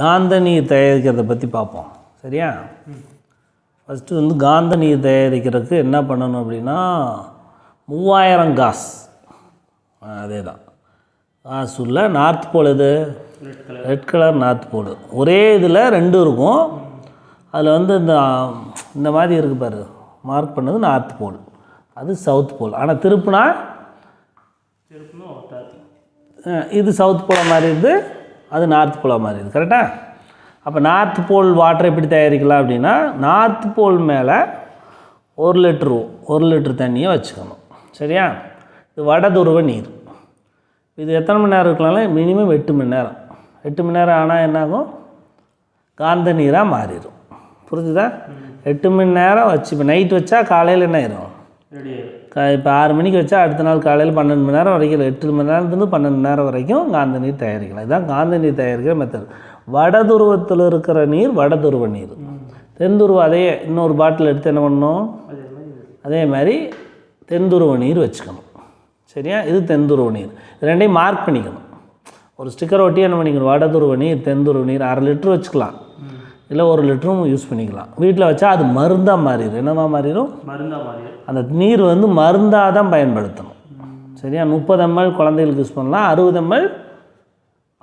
காந்த நீர் தயாரிக்கிறத பற்றி பார்ப்போம். சரியா? ஃபஸ்ட்டு வந்து காந்த நீர் தயாரிக்கிறதுக்கு என்ன பண்ணணும் அப்படின்னா மூவாயிரம் காஸ். அதே தான் காசு உள்ள நார்த் போல் இது ரெட் கலர் நார்த் போல். ஒரே இதில் ரெண்டு இருக்கும். அதில் வந்து இந்த இந்த மாதிரி இருக்கு பாரு. மார்க் பண்ணது நார்த் போல். அது சவுத் போல். ஆனால் திருப்புனா? இது சவுத் போல மாதிரி இருக்குது அது நார்த் போலாக மாறிடுது கரெக்டாக அப்போ நார்த் போல் வாட்டர் எப்படி தயாரிக்கலாம் அப்படின்னா நார்த் போல் மேலே ஒரு லிட்ரு ஒரு லிட்டர் தண்ணியை வச்சுக்கணும். சரியா? இது வட துருவ நீர். இது எத்தனை மணி நேரம் இருக்கலாம்ல? மினிமம் எட்டு மணி நேரம். எட்டு மணி நேரம் ஆனால் என்னாகும்? காந்த நீராக மாறிடும். புரிஞ்சுதா? எட்டு மணி நேரம் வச்சு இப்போ நைட் வச்சா காலையில் என்ன ஆயிரும்? ரெடி கா இப்போ ஆறு மணிக்கு வச்சா அடுத்த நாள் காலையில் பன்னெண்டு மணி நேரம் வரைக்கும் எட்டு மணி நேரத்துலேருந்து பன்னெண்டு மணி நேரம் வரைக்கும் காந்த நீர் தயாரிக்கலாம். இதுதான் காந்த நீர் தயாரிக்கிற மெத்தட் வடதுருவத்தில் இருக்கிற நீர் வடதுருவ நீர். தென்துருவ அதையே இன்னொரு பாட்டில் எடுத்து என்ன பண்ணணும்? அதே மாதிரி தென்துருவ தென் துருவ நீர் வச்சுக்கணும். சரியா? இது தென்துருவ நீர். இது ரெண்டையும் மார்க் பண்ணிக்கணும். ஒரு ஸ்டிக்கர் ஒட்டி என்ன பண்ணிக்கணும்? வடதுருவ நீர் தென் துருவ நீர் அரை லிட்டர் வச்சுக்கலாம். இல்லை ஒரு லிட்டரும் யூஸ் பண்ணிக்கலாம். வீட்டில் வச்சா அது மருந்தாக மாறிடும். என்னமா மாறிடும்? மருந்தா மாதிரி அந்த நீர் வந்து மருந்தாக தான் பயன்படுத்தணும். சரியா? முப்பது எம்எல் குழந்தைகளுக்கு யூஸ் பண்ணலாம். அறுபது எம்எல்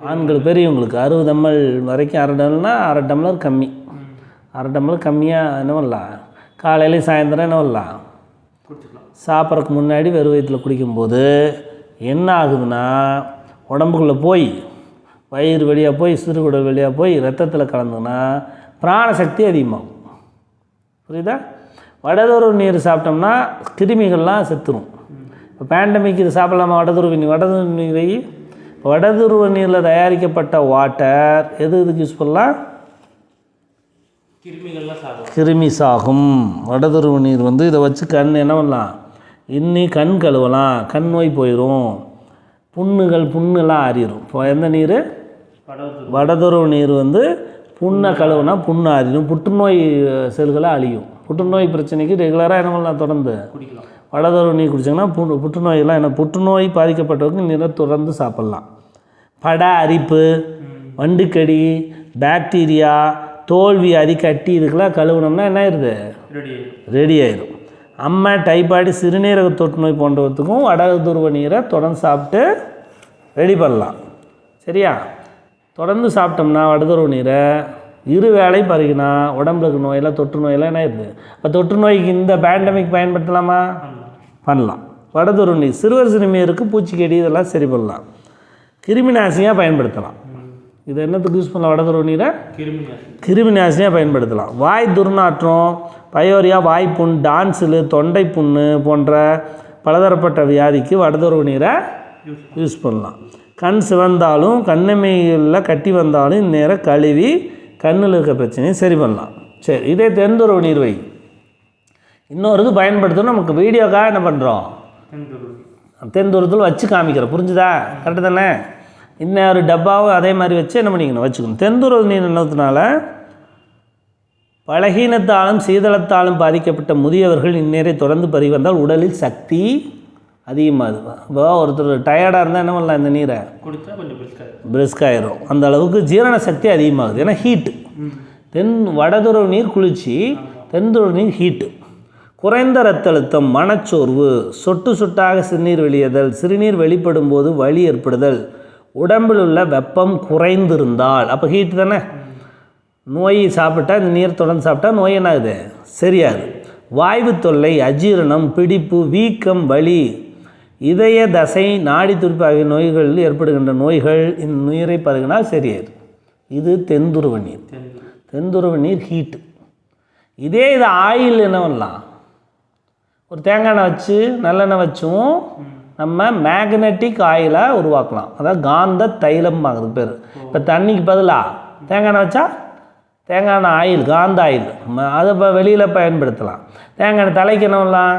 ஆண்கள் பெரியவங்களுக்கு அறுபது எம்எல் வரைக்கும் அரை டம்ளர்னா அரை டம்ளர் கம்மி. அரை டம்ளர் கம்மியாக என்ன பண்ணலாம்? காலையிலையும் சாயந்தரம் என்ன பண்ணலாம்? குடிச்சுக்கலாம். சாப்பிட்றதுக்கு முன்னாடி வெறும் வயிற்றில் குடிக்கும்போது என்ன ஆகுதுன்னா உடம்புக்குள்ளே போய் வயிறு வழியாக போய் சிறுகுடல் வழியாக போய் ரத்தத்தில் கலந்துன்னா பிராணசக்தி அதிகமாகும். புரியுதா? வடதுருவ நீர் சாப்பிட்டோம்னா கிருமிகள்லாம் செத்துரும். இப்போ பேண்டமிக் இது சாப்பிடலாமா? வடதுருவ நீர் வடதுருவ நீரை இப்போ வடதுருவ நீரில் தயாரிக்கப்பட்ட வாட்டர் எது இதுக்கு யூஸ் பண்ணலாம்? கிருமி சாகும். வடதுருவ நீர் வந்து இதை வச்சு கண் என்ன பண்ணலாம்? இன்னி கண் கழுவலாம். கண் நோய் போயிடும் புண்ணுகள் புண்ணெல்லாம் ஆறிடும் இப்போ எந்த நீர்? வடதுருவ நீர் வந்து புண்ணை கழுவுனா புண்ணு ஆறிடும் புற்றுநோய் செல்களை அழியும். புற்றுநோய் பிரச்சனைக்கு ரெகுலராக என்ன பண்ணலாம் தொடர்ந்து வடதுருவ நீர் குடிச்சிங்கன்னா புண்ணு புற்றுநோயெல்லாம் என்ன புற்றுநோய் பாதிக்கப்பட்டவருக்கு நீரை தொடர்ந்து சாப்பிட்லாம். பட அரிப்பு வண்டுக்கடி பாக்டீரியா தோல்வியாதி கட்டி இதுக்கெல்லாம் கழுவுனோம்னா என்ன ஆயிடுது? ரெடி ஆயிடும் அம்மை டைபாய்டு சிறுநீரக தொற்று நோய் போன்றவற்றுக்கும் வட துருவ நீரை தொடர்ந்து சாப்பிட்டு ரெடி பண்ணலாம். சரியா? தொடர்ந்து சாப்பிட்டோம்னா வடதுருவ நீரை இரு வேளை பருகினா உடம்புல இருக்க நோயெல்லாம் தொற்று நோயெல்லாம் என்ன ஆயிடுது? இப்போ தொற்று நோய்க்கு இந்த பேண்டமிக் பயன்படுத்தலாமா? பண்ணலாம். வடதுருவ நீர் சிறுவர் சிறுமியருக்கு பூச்சிக்கடி இதெல்லாம் சரி பண்ணலாம். கிருமி நாசினியாக பயன்படுத்தலாம். இது என்னத்துக்கு யூஸ் பண்ணலாம் வடதுருவ நீரை? கிருமி நாசி கிருமி நாசினியாக பயன்படுத்தலாம். வாய் துர்நாற்றம் பயோரியா வாய்ப்புண் டான்சிலு தொண்டை புண்ணு போன்ற பலதரப்பட்ட வியாதிக்கு வடதுருவ நீரை யூஸ் பண்ணலாம். கண் சிவந்தாலும் கண்ணமைகளில் கட்டி வந்தாலும் இந்நேரம் கழுவி கண்ணில் இருக்க பிரச்சனையை சரி பண்ணலாம். சரி இதே தென்துருவ நீர் வை இன்னொரு இது பயன்படுத்தணும். நமக்கு வீடியோக்காக என்ன பண்ணுறோம் தென்துருவ வச்சு காமிக்கிறோம். புரிஞ்சுதா? கரெக்டு தானே? இன்னொரு டப்பாவும் அதே மாதிரி வச்சு என்ன பண்ணிக்கணும்? வச்சுக்கணும். தென்துருவ நீர் நிலத்தினால பலகீனத்தாலும் சீதளத்தாலும் பாதிக்கப்பட்ட முதியவர்கள் இந்நேரை தொடர்ந்து பருகி வந்தால் உடலில் சக்தி அதிகமாகுது இப்போ ஒருத்தர் டயர்டாக இருந்தால் என்ன பண்ணலாம் இந்த நீரை? குடிச்சா கொஞ்சம் பிரிஸ்காது பிரிஸ்காயிரும் அந்த அளவுக்கு ஜீரண சக்தி அதிகமாகுது. ஏன்னா ஹீட்டு தென் வடதுருவ நீர் குளிர்ச்சி தென்துருவ நீர் ஹீட்டு குறைந்த ரத்த அழுத்தம் மனச்சோர்வு சொட்டு சொட்டாக சிறுநீர் வெளியேதல் சிறுநீர் வெளிப்படும் போது வலி ஏற்படுதல் உடம்பில் உள்ள வெப்பம் குறைந்திருந்தால். அப்போ ஹீட் தானே? நோய் சாப்பிட்டா இந்த நீர் தொடர்ந்து சாப்பிட்டா நோய் என்ன ஆகுது சரியாகுது. வாய்வு தொல்லை அஜீரணம் பிடிப்பு வீக்கம் வலி இதய தசை நாடி துடிப்பு ஆகிய நோய்களில் ஏற்படுகின்ற நோய்கள் இந்த நீரை பருகினால் சரியாயிடும் இது தென்துருவ நீர். தென்துருவ நீர் ஹீட்டு இதே இது ஆயில் என்ன பண்ணலாம் ஒரு தேங்காய் எண்ணெய் வச்சு நல்லெண்ணெய் வச்சும் நம்ம மேக்னெட்டிக் ஆயிலை உருவாக்கலாம். அதாவது காந்த தைலம் ஆகுது பேர். இப்போ தண்ணிக்கு பதிலாக தேங்காய் எண்ணெய் வச்சா தேங்காய் எண்ணெய் ஆயில் காந்த ஆயில் அதை இப்போ வெளியில் பயன்படுத்தலாம். தேங்காய் எண்ணெய் தலைக்கு என்ன பண்ணலாம்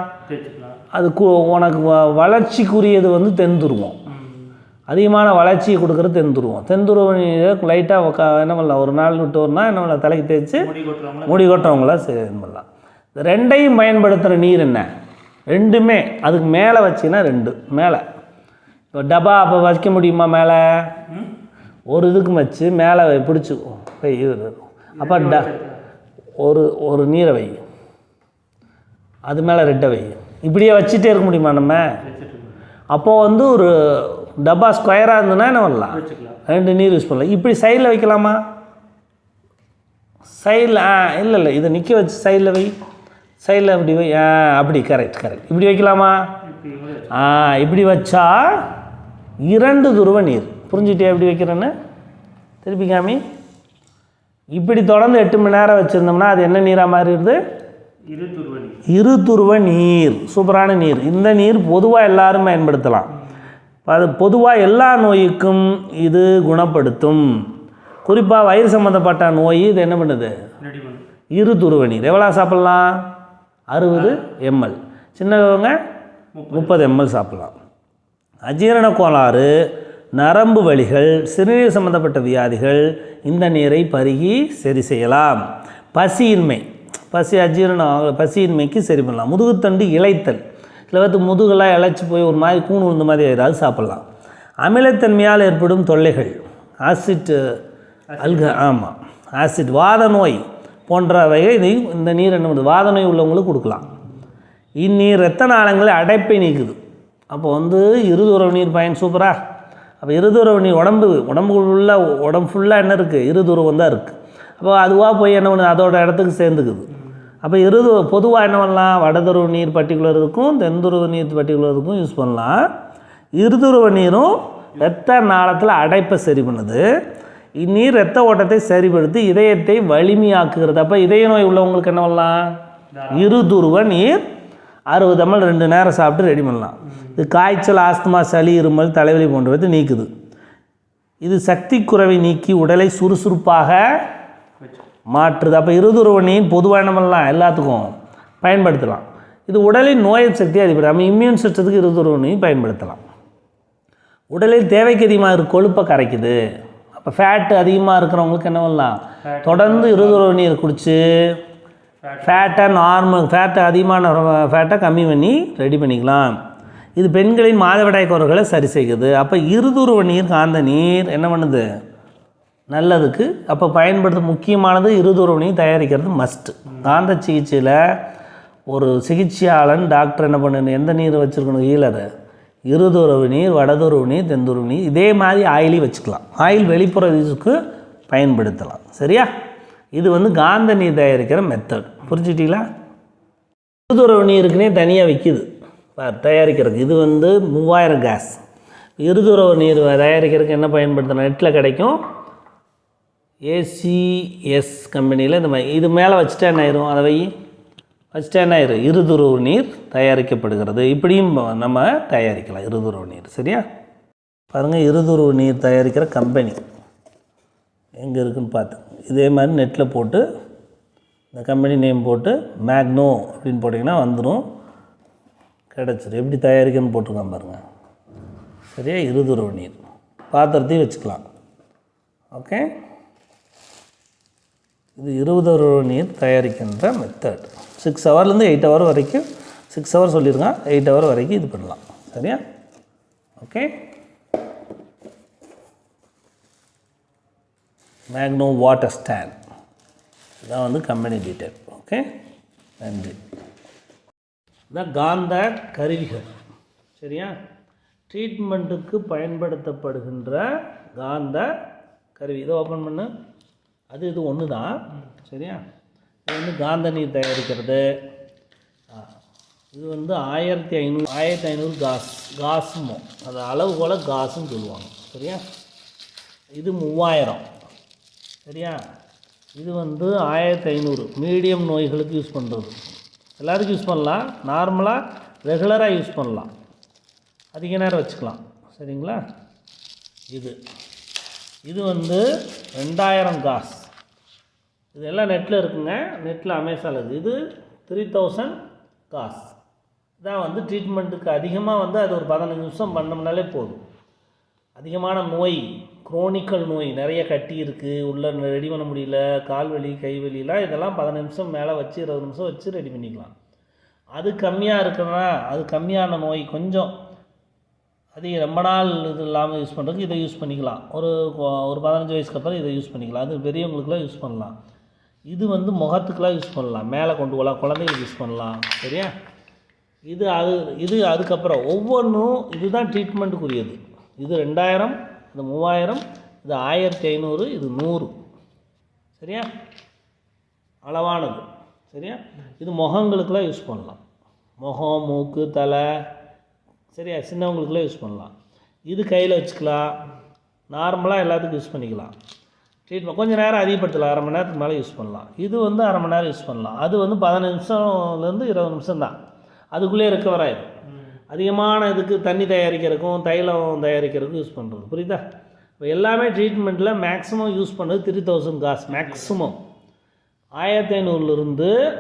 அது கு உனக்கு வ- வளர்ச்சிக்குரியது வந்து தென்துருவம் அதிகமான வளர்ச்சியை கொடுக்குறது தென்துருவம் தென்துருவம் லைட்டாக என்ன பண்ணலாம் ஒரு நாள் விட்டு ஒரு நாள் என்ன பண்ணலாம் தலைக்கு தேய்ச்சி முடி கொட்டுறவங்கள சரி பண்ணலாம். இந்த ரெண்டையும் பயன்படுத்துகிற நீர் என்ன? ரெண்டுமே அதுக்கு மேலே வச்சிங்கன்னா ரெண்டு மேலே. இப்போ டப்பா அப்போ வைக்க முடியுமா மேலே? ஒரு இதுக்கு வச்சு மேலே பிடிச்சி அப்போ ட ஒரு ஒரு நீரை வை. அது மேலே ரெட்டை வை. இப்படியே வச்சுட்டே இருக்க முடியுமா நம்ம? அப்போது வந்து ஒரு டப்பா ஸ்கொயராக இருந்ததுன்னா என்ன பண்ணலாம்? ரெண்டு நீர் யூஸ் பண்ணலாம். இப்படி சைடில் வைக்கலாமா? சைடில் ஆ இல்லை இல்லை. இதை நிற்க வச்சு சைடில் வை. சைடில் இப்படி வை. ஆ அப்படி. கரெக்ட் கரெக்ட் இப்படி வைக்கலாமா? ஆ இப்படி வச்சா இரண்டு துருவ நீர். புரிஞ்சுட்டே எப்படி வைக்கிறேன்னு? திருப்பி காமி. இப்படி தொடர்ந்து எட்டு மணி நேரம் வச்சுருந்தோம்னா அது என்ன நீராக மாறிடுது? இரு துருவ நீர். சூப்பரான நீர். இந்த நீர் பொதுவாக எல்லாரும் பயன்படுத்தலாம். அது பொதுவாக எல்லா நோய்க்கும் இது குணப்படுத்தும். குறிப்பாக வயிறு சம்மந்தப்பட்ட நோய் இது என்ன பண்ணுது? இரு துருவ நீர். எவ்வளோ சாப்பிட்லாம்? அறுபது எம்எல். சின்னவங்க முப்பது எம்எல் சாப்பிட்லாம். அஜீரண கோளாறு நரம்பு வலிகள் சிறுநீர் சம்பந்தப்பட்ட வியாதிகள் இந்த நீரை பருகி சரி செய்யலாம். பசியின்மை. பசி அஜீரணம் ஆகல- பசியின்மைக்கு சரி பண்ணலாம் முதுகுத்தண்டு இழைத்தல். சில வந்து முதுகெல்லாம் இழைச்சி போய் ஒரு மாதிரி கூண் விழுந்த மாதிரி ஏதாவது சாப்பிட்லாம். அமிலத்தன்மையால் ஏற்படும் தொல்லைகள். ஆசிட் அல்க ஆமாம் ஆசிட் வாத நோய் போன்றவை இதை இந்த நீர் என்ன பண்ணுது? வாத நோய் உள்ளவங்களுக்கு கொடுக்கலாம். இந்நீர் ரத்த நாளங்களை அடைப்பை நீக்குது. அப்போ வந்து இருதுறவு நீர் பயன் சூப்பரா? அப்போ இருதுறவு நீர் உடம்பு உடம்பு உள்ள உடம்பு ஃபுல்லாக என்ன இருக்குது இருதுறவம் தான் இருக்குது அப்போ அதுவாக போய் என்ன பண்ணுது? அதோட இடத்துக்கு சேர்ந்துக்குது. அப்போ இருது பொதுவாக என்ன பண்ணலாம்? வடதுருவ நீர் பர்டிகுலர் இருக்கும் தென்துருவ நீர் பர்டிகுலர் இருக்கும் யூஸ் பண்ணலாம். இருதுருவ நீரும் இரத்த நாளத்தில் அடைப்பை சரி பண்ணுது. இந்நீர் இரத்த ஓட்டத்தை சரிப்படுத்தி இதயத்தை வலிமையாக்குகிறது. அப்போ இதய நோய் உள்ளவங்களுக்கு என்ன பண்ணலாம்? இருதுருவ நீர் அறுபது ml ரெண்டு நேரம் சாப்பிட்டு ரெடி பண்ணலாம். இது காய்ச்சல் ஆஸ்துமா சளி இருமல் தலைவலி போன்றவற்றை நீக்குது. இது சக்தி குறைவை நீக்கி உடலை சுறுசுறுப்பாக மாற்றுது. அப்போ இருதுருவ நீர் பொதுவாக என்ன பண்ணலாம்? எல்லாத்துக்கும் பயன்படுத்தலாம். இது உடலின் நோய் சக்தி அதிகப்படுது நம்ம இம்யூன் சிஸ்டத்துக்கு இருதுருவ நீர் பயன்படுத்தலாம். உடலில் தேவைக்கு அதிகமாக இருக்க கொழுப்பை கரைக்குது. அப்போ ஃபேட்டு அதிகமாக இருக்கிறவங்களுக்கு என்ன பண்ணலாம்? தொடர்ந்து இருதுருவ நீர் குடிச்சு ஃபேட்டை நார்மல் ஃபேட்டை அதிகமான ஃபேட்டை கம்மி பண்ணி ரெடி பண்ணிக்கலாம். இது பெண்களின் மாதவிடாய் குறைகளை சரி செய்யுது அப்போ இருதுருவ நீர் காந்த நீர் என்ன பண்ணுது? நல்லதுக்கு அப்போ பயன்படுத்த முக்கியமானது இருதுருவ தயாரிக்கிறது மஸ்ட்டு காந்த சிகிச்சையில் ஒரு சிகிச்சையாளன் டாக்டர் என்ன பண்ணணும் எந்த நீர் வச்சுருக்கணும் ஈழரை இருதுறவு நீர் வடதுறவு நீர் தென்துறவு நீர் இதே மாதிரி ஆயிலி வச்சுக்கலாம். ஆயில் வெளிப்புற யூஸுக்கு பயன்படுத்தலாம். சரியா? இது வந்து காந்த நீர் தயாரிக்கிற மெத்தட் புரிஞ்சுட்டீங்களா? இருதுறவு நீருக்குனே தனியாக விற்கிது தயாரிக்கிறதுக்கு. இது வந்து மூவாயிரம் கேஸ் இருதுறவு நீர் தயாரிக்கிறதுக்கு என்ன பயன்படுத்தணும்? நெட்டில் கிடைக்கும். ஏசிஎஸ் கம்பெனியில் இந்த மாதிரி இது மேலே வச்சுட்டா என்ன ஆயிரும்? அதை வை வச்சுட்டா என்ன ஆயிரும்? இருதுருவு நீர் தயாரிக்கப்படுகிறது. இப்படியும் நம்ம தயாரிக்கலாம் இருதுருவு நீர் சரியா? பாருங்கள் இருதுருவு நீர் தயாரிக்கிற கம்பெனி. எங்கே இருக்குன்னு பார்த்து இதே மாதிரி நெட்டில் போட்டு இந்த கம்பெனி நேம் போட்டு மேக்னோ அப்படின்னு போட்டிங்கன்னா வந்துடும் கிடச்சிரும். எப்படி தயாரிக்கணும்னு போட்டிருக்கான் பாருங்கள் சரியா? இருதுருவு நீர். பாத்திரத்தையும் வச்சுக்கலாம். ஓகே இது இருபது ரூபா நீர் தயாரிக்கின்ற மெத்தட் சிக்ஸ் ஹவர்லேருந்து எயிட் ஹவர் வரைக்கும் சிக்ஸ் ஹவர் சொல்லியிருக்கேன் எயிட் ஹவர் வரைக்கும் இது பண்ணலாம். சரியா? ஓகே மேக்னோ வாட்டர் ஸ்டாண்ட் இதான் வந்து கம்பெனி டீட்டெயில் ஓகே நன்றி. இதான் காந்த கருவிகள். சரியா? ட்ரீட்மெண்ட்டுக்கு பயன்படுத்தப்படுகின்ற காந்த கருவி. இதை ஓப்பன் பண்ணு. அது இது ஒன்று தான். சரியா? இது வந்து காந்த நீர் தயாரிக்கிறது. இது வந்து ஆயிரத்தி ஐநூறு ஆயிரத்தி ஐநூறு காஸ் காசுமோ அது அளவு போல் காசுன்னு சொல்லுவாங்க. சரியா? இது மூவாயிரம். சரியா? இது வந்து ஆயிரத்தி ஐநூறு. மீடியம் நோய்களுக்கு யூஸ் பண்ணுறது எல்லாருக்கும் யூஸ் பண்ணலாம். நார்மலாக ரெகுலராக யூஸ் பண்ணலாம். அதிக நேரம் வச்சுக்கலாம். சரிங்களா? இது. இது வந்து ரெண்டாயிரம் காஸ். இது எல்லாம் நெட்டில் இருக்குங்க. நெட்டில் அமேசான் இது இது த்ரீ தௌசண்ட் காஸ் இதான் வந்து ட்ரீட்மெண்ட்டுக்கு அதிகமாக வந்து அது ஒரு பதினஞ்சு நிமிஷம் பண்ணோம்னாலே போதும். அதிகமான நோய் குரோனிக்கல் நோய் நிறைய கட்டி இருக்குது உள்ளே ரெடி பண்ண முடியல. கால் வலி கை வலிலாம் இதெல்லாம் பதினஞ்சு நிமிஷம் மேலே வச்சு இருபது நிமிஷம் வச்சு ரெடி பண்ணிக்கலாம். அது கம்மியாக இருக்குன்னா அது கம்மியான நோய் கொஞ்சம். அது ரொம்ப நாள் இது இல்லாமல் யூஸ் பண்ணுறதுக்கு இதை யூஸ் பண்ணிக்கலாம். ஒரு ஒரு பதினஞ்சு வயசுக்கு அப்புறம் இதை யூஸ் பண்ணிக்கலாம். அது பெரியவங்களுக்குலாம் யூஸ் பண்ணலாம். இது வந்து முகத்துக்குலாம் யூஸ் பண்ணலாம். மேலே கொண்டு போகலாம் குழந்தைங்களுக்கு யூஸ் பண்ணலாம். சரியா? இது அது இது அதுக்கப்புறம் ஒவ்வொன்றும் இதுதான் ட்ரீட்மெண்ட்டுக்குரியது இது ரெண்டாயிரம் இது மூவாயிரம் இது ஆயிரத்தி ஐநூறு இது நூறு. சரியா? அளவானது. சரியா? இது முகங்களுக்கெலாம் யூஸ் பண்ணலாம். முகம் மூக்கு தலை. சரியா? சின்னவங்களுக்குலாம் யூஸ் பண்ணலாம். இது கையில் வச்சுக்கலாம். நார்மலாக எல்லாத்துக்கும் யூஸ் பண்ணிக்கலாம். ட்ரீட்மெண்ட் கொஞ்சம் நேரம் அதிகப்படுத்தலாம் அரை மணி நேரத்துக்கு மேலே யூஸ் பண்ணலாம். இது வந்து அரை மணி நேரம் யூஸ் பண்ணலாம். அது வந்து பதினஞ்சு நிமிஷம்லேருந்து இருபது நிமிஷம் தான். அதுக்குள்ளே ரெக்கவர் ஆகிடும் அதிகமான இதுக்கு தண்ணி தயாரிக்கிறதுக்கும் தைலம் தயாரிக்கிறதுக்கும் யூஸ் பண்ணுறது புரியுதா? இப்போ எல்லாமே ட்ரீட்மெண்ட்டில் மேக்ஸிமம் யூஸ் பண்ணுறது த்ரீ தௌசண்ட் காசு மேக்ஸிமம் ஆயிரத்தி ஐநூறுலேருந்து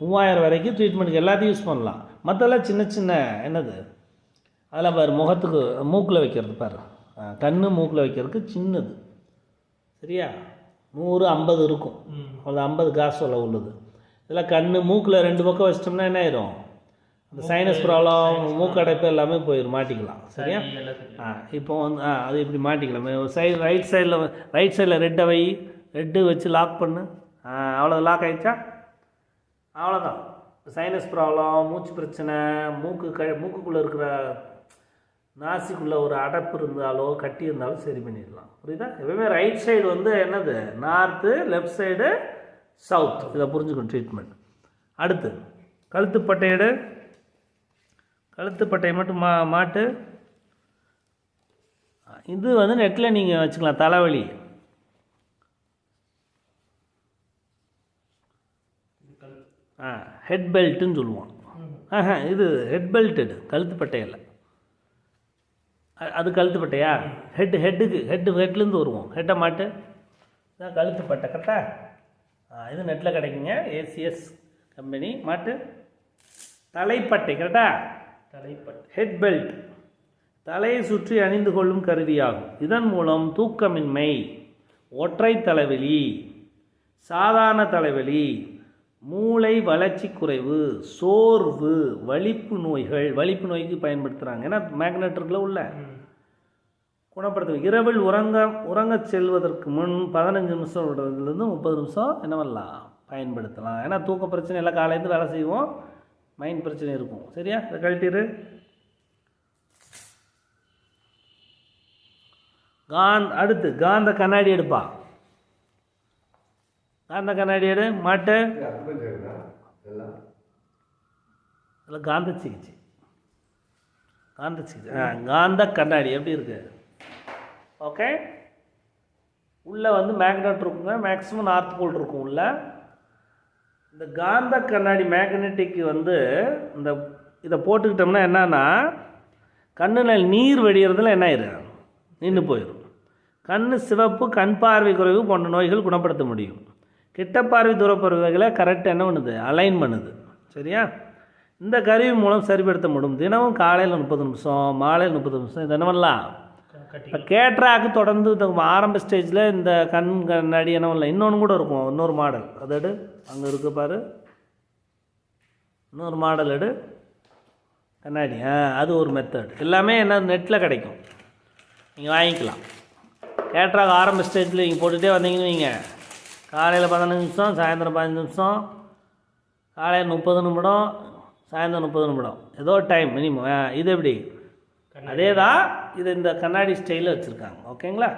மூவாயிரம் வரைக்கும் ட்ரீட்மெண்ட்டுக்கு எல்லாத்தையும் யூஸ் பண்ணலாம். மற்றெல்லாம் சின்ன சின்ன என்னது? அதெல்லாம் பாரு முகத்துக்கு மூக்கில் வைக்கிறது பாரு. ஆ, கண்ணு மூக்கில் வைக்கிறதுக்கு சின்னது. சரியா? நூறு ஐம்பது இருக்கும். ஒரு ஐம்பது காசு சொல்ல உள்ளது. இதெல்லாம் கண்ணு மூக்கில் ரெண்டு பக்கம் வச்சிட்டோம்னா என்ன ஆயிரும்? அந்த சைனஸ் ப்ராப்ளம் மூக்கடைப்பு எல்லாமே போயிடும் மாட்டிக்கலாம். சரியா? ஆ இப்போ வந்து ஆ அது இப்படி மாட்டிக்கலாம். சைடு ரைட் சைடில் ரைட் சைடில் ரெட்டை வை ரெட்டு வச்சு லாக் பண்ணு. அவ்வளோ லாக் ஆயிடுச்சா? அவ்வளோதான் சைனஸ் ப்ராப்ளம் மூச்சு பிரச்சனை மூக்கு க மூக்குக்குள்ளே இருக்கிற நாசிக்குள்ளே ஒரு அடைப்பு இருந்தாலோ கட்டி இருந்தாலும் சரி பண்ணிடலாம். புரியுதா? எப்பவுமே ரைட் சைடு வந்து என்னது? நார்த்து லெஃப்ட் சைடு சவுத் இதை புரிஞ்சுக்கணும் ட்ரீட்மெண்ட் அடுத்து கழுத்துப்பட்டை எடு கழுத்துப்பட்டையை மட்டும் மா மாட்டு. இது வந்து நெட்டில் நீங்கள் வச்சுக்கலாம் தலைவலி. ஆ ஹெட் பெல்ட்டுன்னு சொல்லுவோம் ஆஹா இது ஹெட் பெல்ட் எடு கழுத்துப்பட்டையில் அது கழுத்துப்பட்டையா ஹெட் ஹெட்டுக்கு ஹெட்டு ஹெட்லேருந்து வருவோம். ஹெட்டை மாட்டு? இதான் கழுத்துப்பட்டை கரெக்டா ஆ? இது நெட்டில் கிடைக்குங்க. ஏசிஎஸ் கம்பெனி மாட்டு? தலைப்பட்டை கரெக்டா தலைப்பட்டு. ஹெட் பெல்ட் தலையை சுற்றி அணிந்து கொள்ளும் கருவியாகும். இதன் மூலம் தூக்கமின்மை. ஒற்றை தலைவலி. சாதாரண தலைவலி. மூளை வளர்ச்சி குறைவு சோர்வு வலிப்பு நோய்கள் வலிப்பு நோய்க்கு பயன்படுத்துகிறாங்க ஏன்னா மேக்னெட் உள்ள. குணப்படுத்த இரவில் உறங்க உறங்க செல்வதற்கு முன் பதினஞ்சு நிமிஷம் விடுறதுலேருந்து முப்பது நிமிஷம் என்ன பண்ணலாம்? பயன்படுத்தலாம். ஏன்னா தூக்க பிரச்சனை எல்லாம் காலையிலேருந்து வேலை செய்வோம். மைண்ட் பிரச்சனை இருக்கும். சரியா? இதை கழட்டிடு காந்த் அடுத்து காந்த கண்ணாடி எடுப்பான் காந்த கண்ணாடி எடு மாட்டு. இதில் காந்த சிகிச்சை. காந்த சிகிச்சை. ஆ காந்த கண்ணாடி. எப்படி இருக்கு? ஓகே. உள்ளே வந்து மேக்னெட் இருக்குங்க. மேக்ஸிமம் நார்த் போல் இருக்கும் உள்ள. இந்த காந்த கண்ணாடி மேக்னெட்டிக் வந்து இந்த இதை போட்டுக்கிட்டோம்னா என்னன்னா கண்ணில் நீர் வடிகிறதுல என்ன ஆயிரும்? நின்று போயிடும் கண் சிவப்பு கண் பார்வை குறைவு போன்ற நோய்கள் குணப்படுத்த முடியும். கிட்ட பார்வை தூரப்பறவைகளை கரெக்டாக என்ன பண்ணுது? அலைன் பண்ணுது. சரியா? இந்த கருவி மூலம் சரிப்படுத்த முடியும் தினமும் காலையில் முப்பது நிமிஷம் மாலையில் முப்பது நிமிஷம் இது என்ன பண்ணலாம்? இப்போ கேட்ராக்கு தொடர்ந்து இந்த ஆரம்ப ஸ்டேஜில் இந்த கண் கண்ணாடி என்ன பண்ணலாம்? இன்னொன்று கூட இருக்கும். இன்னொரு மாடல் அதை எடு. அங்கே இருக்கு பாரு. இன்னொரு மாடல் எடு. கண்ணாடி. ஆ அது ஒரு மெத்தட் எல்லாமே என்ன? நெட்டில் கிடைக்கும். நீங்கள் வாங்கிக்கலாம். கேட்ராக் ஆரம்ப ஸ்டேஜில் நீங்கள் போட்டுகிட்டே வந்தீங்கன்னு வைங்க. காலையில் பதினஞ்சு நிமிஷம் சாயந்தரம் பதினஞ்சு நிமிஷம். காலையில் முப்பது நிமிடம் சாயந்தரம் முப்பது நிமிடம். ஏதோ டைம் மினிமம் இது எப்படி? அதே தான் இது இந்த கண்ணாடி ஸ்டைலில் வச்சுருக்காங்க. ஓகேங்களா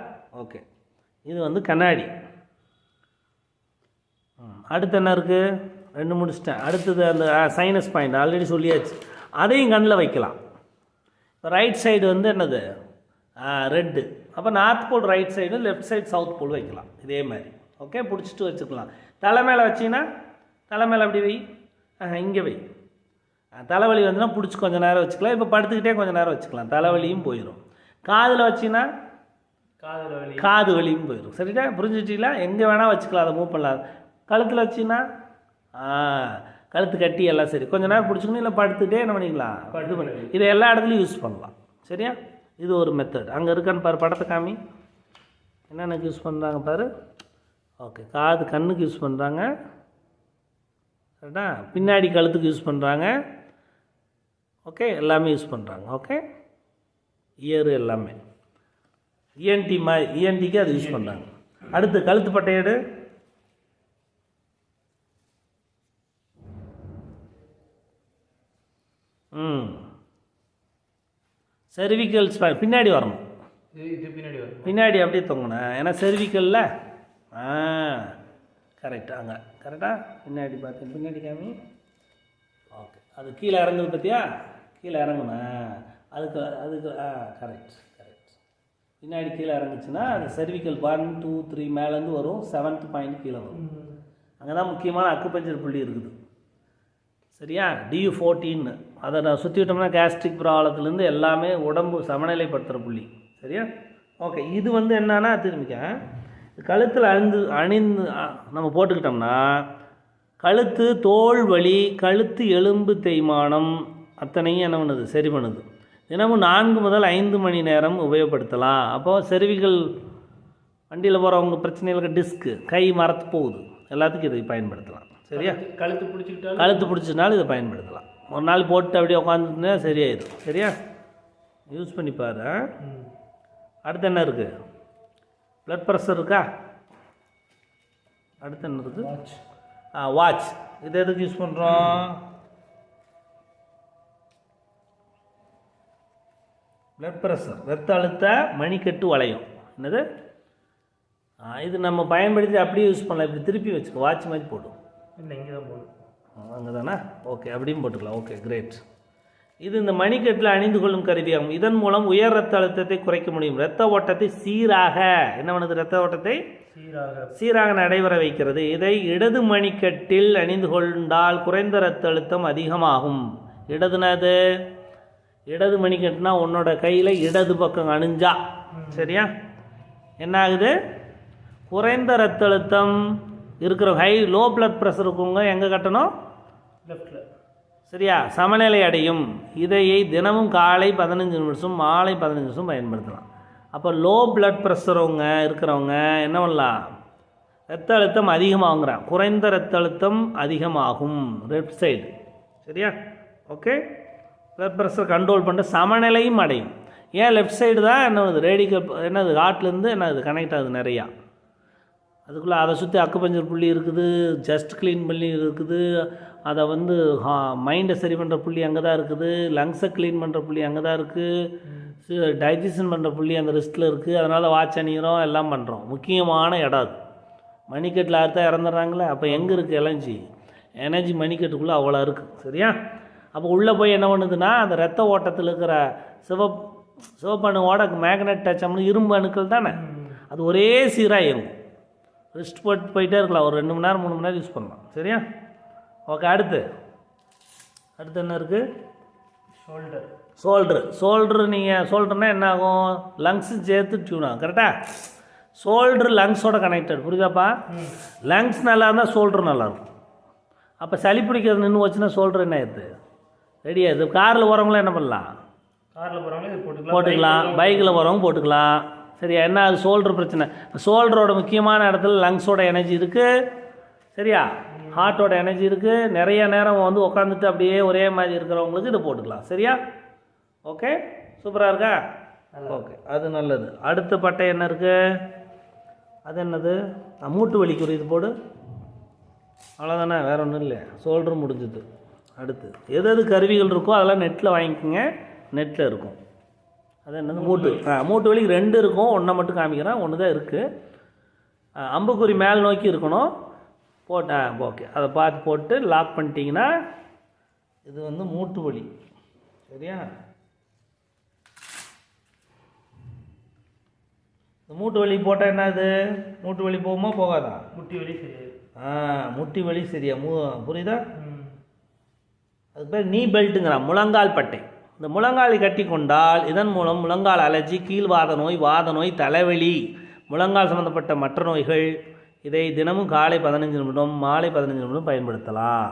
ஓகே இது வந்து கண்ணாடி. அடுத்து என்ன இருக்குது ரெண்டு முடிச்சிட்டேன். அடுத்தது அந்த சைனஸ் பாயிண்ட் ஆல்ரெடி சொல்லியாச்சு. அதையும் கண்ணில் வைக்கலாம். இப்போ ரைட் சைடு வந்து என்னது? ரெட்டு அப்போ north pole right side left side south pole வைக்கலாம். இதே மாதிரி. ஓகே பிடிச்சிட்டு வச்சுக்கலாம். தலை மேலே வச்சிங்கன்னா தலை மேலே அப்படி வை. இங்கே வை. தலைவலி வந்துன்னா பிடிச்சி கொஞ்சம் நேரம் வச்சுக்கலாம். இப்போ படுத்துக்கிட்டே கொஞ்சம் நேரம் வச்சுக்கலாம். தலைவலியும் போயிடும் காதில் வச்சின்னா காதல் வலி காது வலியும் போயிடும் சரிடா புரிஞ்சுட்டீங்களா எங்கே வேணால் வச்சுக்கலாம் அதை மூவ் பண்ணலாம். கழுத்தில் வச்சின்னா ஆ கழுத்து கட்டி எல்லாம் சரி. கொஞ்ச நேரம் பிடிச்சிக்கணும் இல்லை படுத்துட்டே என்ன பண்ணிக்கலாம்? இது பண்ணி இதை எல்லா இடத்துலையும் யூஸ் பண்ணலாம். சரியா? இது ஒரு மெத்தட் அங்கே இருக்கான்னு பாரு படத்தை காமி. என்னென்னக்கு யூஸ் பண்ணுறாங்க பாரு. ஓகே காது கண்ணுக்கு யூஸ் பண்ணுறாங்க கரெக்டா பின்னாடி கழுத்துக்கு யூஸ் பண்ணுறாங்க ஓகே எல்லாமே யூஸ் பண்ணுறாங்க ஓகே இயர் எல்லாமே. E இஎன்டி மா இஎன்டிக்கு அது யூஸ் பண்ணுறாங்க அடுத்து கழுத்து பட்டையேடு ம். Spine பின்னாடி வரணும். பின்னாடி பின்னாடி அப்படியே தொங்கணும். ஏன்னா cervicalல ஆ கரெக்ட் அங்கே கரெக்டாக பின்னாடி பார்த்து பின்னாடி காமி. ஓகே அது கீழே இறங்குது பார்த்தியா கீழே இறங்கணும் அதுக்கு அதுக்கு ஆ கரெக்ட் கரெக்ட் பின்னாடி கீழே இறங்குச்சுன்னா அது cervical ஒன் டூ த்ரீ மேலேருந்து வரும். செவன்த் பாயிண்ட் கீழே வரும். அங்கே தான் முக்கியமான அக்குப்பஞ்சர் புள்ளி இருக்குது. சரியா? டியூ ஃபோர்டீன்னு அதை நான் சுற்றி விட்டோம்னா கேஸ்ட்ரிக் ப்ராப்ளத்துலேருந்து எல்லாமே உடம்பு சமநிலைப்படுத்துகிற புள்ளி. சரியா? ஓகே இது வந்து என்னன்னா திரும்பிக்க. கழுத்தில் அணிந்து அணிந்து நம்ம போட்டுக்கிட்டோம்னா கழுத்து தோல் வலி கழுத்து எலும்பு தேய்மானம் அத்தனையும் என்ன பண்ணுது? சரி பண்ணுது. தினமும் நான்கு முதல் ஐந்து மணி நேரம் உபயோகப்படுத்தலாம். அப்போது செருவிகள் வண்டியில் போகிறவங்க பிரச்சனைகளுக்கு டிஸ்க்கு கை மரத்து போகுது. எல்லாத்துக்கும் இதை பயன்படுத்தலாம். சரியா? கழுத்து பிடிச்சிக்கிட்டாலும் கழுத்து பிடிச்சதுனால இதை பயன்படுத்தலாம். ஒரு நாள் போட்டு அப்படியே உட்காந்துட்டுனா சரியாயிடும். சரியா? யூஸ் பண்ணி பாரு. அடுத்து என்ன இருக்குது ப்ளட் ப்ரெஷர் இருக்கா? அடுத்து என்ன இருக்குது வாட்ச் ஆ வாட்ச் இது எதுக்கு யூஸ் பண்ணுறோம் ப்ளட் ப்ரெஷர் ரத்த அழுத்த மணிக்கட்டு வளையம். என்னது? இது நம்ம பயன்படுத்தி அப்படியே யூஸ் பண்ணலாம். இப்படி திருப்பி வச்சுக்கோ. வாட்ச் மாதிரி போடும். இல்லை இங்கே தான் போகணும் அங்கே தானே ஓகே அப்படியும் போட்டுக்கலாம். ஓகே கிரேட் இது இந்த மணிக்கட்டில் அணிந்து கொள்ளும் கருவியாகும். இதன் மூலம் உயர் ரத்த அழுத்தத்தை குறைக்க முடியும். இரத்த ஓட்டத்தை சீராக என்ன பண்ணுது? இரத்த ஓட்டத்தை சீராக. சீராக நடைபெற வைக்கிறது. இதை இடது மணிக்கட்டில் அணிந்து கொண்டால் குறைந்த இரத்த அழுத்தம் அதிகமாகும். இடதுனது இடது மணிக்கட்டுனா உன்னோட கையில் இடது பக்கம் அணிஞ்சா. சரியா? என்ன ஆகுது குறைந்த இரத்த அழுத்தம் இருக்கிற ஹை லோ பிளட் ப்ரெஷர் இருக்கவங்க எங்கே கட்டணும்? லெஃப்டில் சரியா? சமநிலை அடையும். இதையை தினமும் காலை பதினஞ்சு நிமிஷம் மாலை பதினஞ்சு நிமிஷம் பயன்படுத்தலாம். அப்போ லோ பிளட் ப்ரெஷரவங்க இருக்கிறவங்க என்ன பண்ணலாம்? ரத்த அழுத்தம் அதிகமாகுங்கிறான் குறைந்த ரத்த அழுத்தம் அதிகமாகும். லெஃப்ட் சைடு சரியா? ஓகே பிளட் ப்ரெஷர் கண்ட்ரோல் பண்ணிட்டு சமநிலையும் அடையும். ஏன் லெஃப்ட் சைடு தான்? என்ன ரேடிக்கல் என்னது? ஹார்ட்லேருந்து என்னது? கனெக்ட் ஆகுது நிறையா. அதுக்குள்ளே அதை சுற்றி அக்குப்பஞ்சர் புள்ளி இருக்குது. ஜஸ்ட் க்ளீன் பண்ணி இருக்குது. அதை வந்து மைண்டை சரி பண்ணுற புள்ளி அங்கே தான் இருக்குது லங்ஸை க்ளீன் பண்ணுற புள்ளி அங்கே தான் இருக்குது டைஜஷன் பண்ணுற புள்ளி அந்த ரிஸ்ட்டில் இருக்குது அதனால் வாட்ச் அணிகிறோம் எல்லாம் பண்ணுறோம் முக்கியமான இடம் அது. மணிக்கட்டில் அறுத்தா இறந்துடுறாங்களே அப்போ எங்கே இருக்குது எனர்ஜி எனர்ஜி மணிக்கட்டுக்குள்ளே அவ்வளோ இருக்குது சரியா? அப்போ உள்ளே போய் என்ன பண்ணுதுன்னா அந்த ரத்த ஓட்டத்தில் இருக்கிற சிவப் சிவப்பணுவோட மேக்னெட் டச் அம்னு இரும்பு அணுக்கள் தானே? அது ஒரே சீராக இயங்கும் ரெஸ்ட் போட்டு போயிட்டே இருக்கலாம் ஒரு ரெண்டு மணி நேரம் மூணு மணி நேரம் யூஸ் பண்ணலாம் சரியா? ஓகே அடுத்து. அடுத்து என்ன இருக்குது ஷோல்டர் ஷோல்ட்ரு ஷோல்ட்ரு நீங்கள் ஷோல்டர்னா என்ன ஆகும்? லங்ஸும் சேர்த்து டியூன் ஆகும் கரெக்டாக ஷோல்ட்ரு லங்ஸோட கனெக்டட் புரியுதாப்பா லங்ஸ் நல்லா இருந்தால் ஷோல்ட்ரு நல்லாயிருக்கும் அப்போ சளி பிடிக்கிறது நின்று வச்சுன்னா ஷோல்டர் என்ன ஆயிடுது? ரெடி ஆயிடுது. காரில் போகிறவங்களாம் என்ன பண்ணலாம்? காரில் போகிறவங்களே போட்டுக்கலாம். பைக்கில் போகிறவங்க போட்டுக்கலாம். சரியா? என்ன அது ஷோல்டர் பிரச்சனை. ஷோல்டரோட முக்கியமான இடத்துல லங்ஸோட எனர்ஜி இருக்குது சரியா? ஹார்ட்டோட எனர்ஜி இருக்குது நிறைய நேரம் வந்து உட்காந்துட்டு அப்படியே ஒரே மாதிரி இருக்கிறவங்களுக்கு இதை போட்டுக்கலாம். சரியா? ஓகே சூப்பராக இருக்கா? ஓகே அது நல்லது. அடுத்த பட்டை என்ன இருக்குது அது என்னது? மூட்டு வலிக்குரிய இது போடு. அவ்வளோதானே வேற ஒன்றும் இல்லை ஷோல்டர் முடிஞ்சுது. அடுத்து எது எது கருவிகள் இருக்கோ அதெல்லாம் நெட்டில் வாங்கிக்கோங்க. நெட்டில் இருக்கும். அது என்னது? மூட்டு. ஆ மூட்டு வலிக்கு ரெண்டு இருக்கும். ஒன்றை மட்டும் காமிக்கிறேன். ஒன்று தான் இருக்குது அம்புக்குறி மேல் நோக்கி இருக்கணும். போட்டு ஆ ஓகே. அதை பார்த்து போட்டு லாக் பண்ணிட்டீங்கன்னா இது வந்து மூட்டு வலி. சரியா? இந்த மூட்டு வலி போட்டால் என்னது மூட்டு வலி போகுமா போகாதா? முட்டி வலி சரியாயிடும் ஆ முட்டி வலி சரியா? மூ புரியுதா? அது பேர் நீ பெல்ட்டுங்கிறான் முழங்கால் பட்டை. இந்த முழங்காலை கட்டி கொண்டால் இதன் மூலம் முழங்கால் அலர்ஜி கீழ்வாத நோய் வாத நோய் தலைவலி முழங்கால் சம்பந்தப்பட்ட மற்ற நோய்கள் இதை தினமும் காலை பதினஞ்சு நிமிடம் மாலை பதினஞ்சு நிமிடம் பயன்படுத்தலாம்.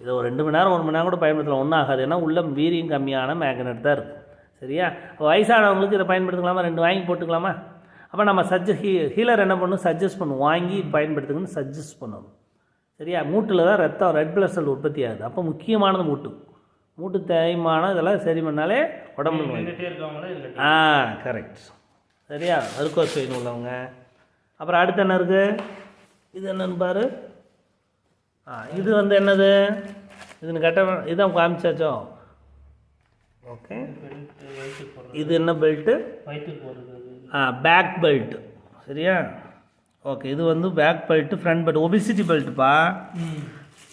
இதை ஒரு ரெண்டு மணி நேரம் ஒரு மணி நேரம் கூட பயன்படுத்தலாம். ஒன்றும் ஆகாது. ஏன்னா உள்ள வீரியம் கம்மியான மேக்னெட் தான் இருக்குது சரியா? வயசானவங்களுக்கு இதை பயன்படுத்தலாமா ரெண்டு வாங்கி போட்டுக்கலாமா? அப்போ நம்ம சஜ்ஜ ஹீ ஹீலர் என்ன பண்ணணும் சஜஸ்ட் பண்ணும். வாங்கி பயன்படுத்துங்கன்னு சஜஸ்ட் பண்ணணும். சரியா? மூட்டில் தான் ரத்தம் ரெட் பிளட் செல் உற்பத்தி ஆகுது அப்போ முக்கியமானது மூட்டு. மூட்டு தேய்மானம் இதெல்லாம் சரி பண்ணாலே உடம்பு ஆ கரெக்ட் சரியா? அருக்கோஸ் பெயின் உள்ளவங்க. அப்புறம் அடுத்து என்ன இருக்குது இது என்னன்னு பாரு. ஆ இது வந்து என்னது? இதுன்னு கேட்டால் இதான் காமிச்சாச்சோ? ஓகே. இது என்ன பெல்ட்டு? ஆ பேக் பெல்ட் சரியா? ஓகே இது வந்து back belt front belt obesity பெல்ட்டுப்பா.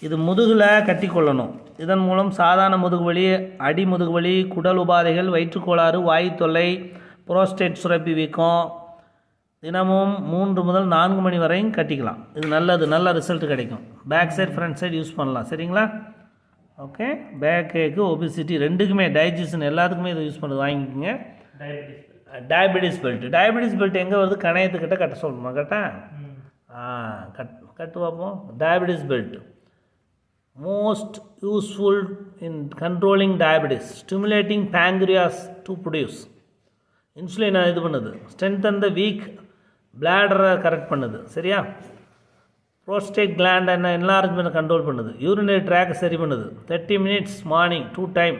இது முதுகில் கட்டி கொள்ளணும். இதன் மூலம் சாதாரண முதுகுவலி அடி முதுகுவலி குடல் உபாதைகள் வயிற்றுக்கோளாறு வாய் தொல்லை புரோஸ்டேட் சுரப்பி வீக்கம் தினமும் மூன்று முதல் நான்கு மணி வரையும் கட்டிக்கலாம். இது நல்லது நல்ல ரிசல்ட் கிடைக்கும். Back side front side use பண்ணலாம். சரிங்களா? ஓகே பேக் கேக்கு ஒபிசிட்டி ரெண்டுக்குமே டைஜஷன் எல்லாத்துக்குமே இதை யூஸ் பண்ணது. வாங்கிக்கோங்க. Diabetes diabetes belt diabetes belt எங்கே வருது? கணையத்துக்கிட்ட கட்ட சொல்லணுமா கரெக்டா? ஆ கட் கட்டு பார்ப்போம். Diabetes belt most useful in controlling diabetes stimulating pancreas to produce இன்சுலினை இது பண்ணுது. ஸ்ட்ரென்த் அந்த வீக் பிளாடரை கரெக்ட் பண்ணுது. சரியா? ப்ரோஸ்டேட் கிளாண்ட் என்ன என்லார்ஜ்மெண்ட் கண்ட்ரோல் பண்ணுது. யூரினரி ட்ராக்கை சரி பண்ணுது. Thirty minutes morning two time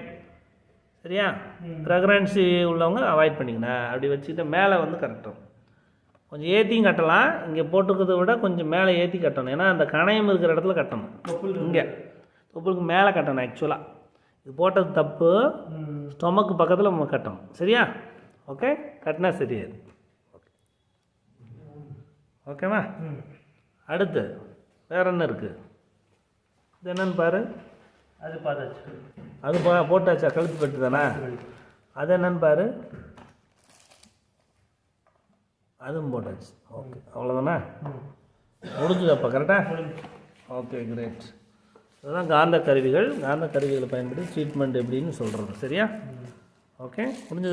சரியா? ப்ரெக்னன்சி உள்ளவங்க அவாய்ட் பண்ணிக்கணும் அப்படி வச்சுக்கிட்டு மேலே வந்து கரெக்டும் கொஞ்சம் ஏற்றியும் கட்டலாம். இங்கே போட்டிருக்கிறத விட கொஞ்சம் மேலே ஏற்றி கட்டணும். ஏன்னா அந்த கணையம் இருக்கிற இடத்துல கட்டணும். இங்கே. தொப்புளுக்கு மேலே கட்டணும் ஆக்சுவலாக இது போட்டது தப்பு. ஸ்டொமக்கு பக்கத்தில் நம்ம கட்டணும். சரியா? ஓகே கட்டினா சரியாது ஓகேவா? அடுத்து வேற என்ன இருக்குது இது என்னன்னு பாரு. அது பார்த்தாச்சு. அது போ போட்டாச்சா? கழுத்து பெட்டு தானே? அது என்னன்னு பாரு. அதுவும் போட்டாச்சு. ஓகே. அவ்வளோதானே ம். முடிஞ்சது அப்போ? கரெக்டாக ஓகே கிரேட் இதுதான் காந்த கருவிகள். காந்த கருவிகளை பயன்படுத்தி ட்ரீட்மெண்ட் எப்படின்னு சொல்கிறது சரியா? ஓகே முடிஞ்சது.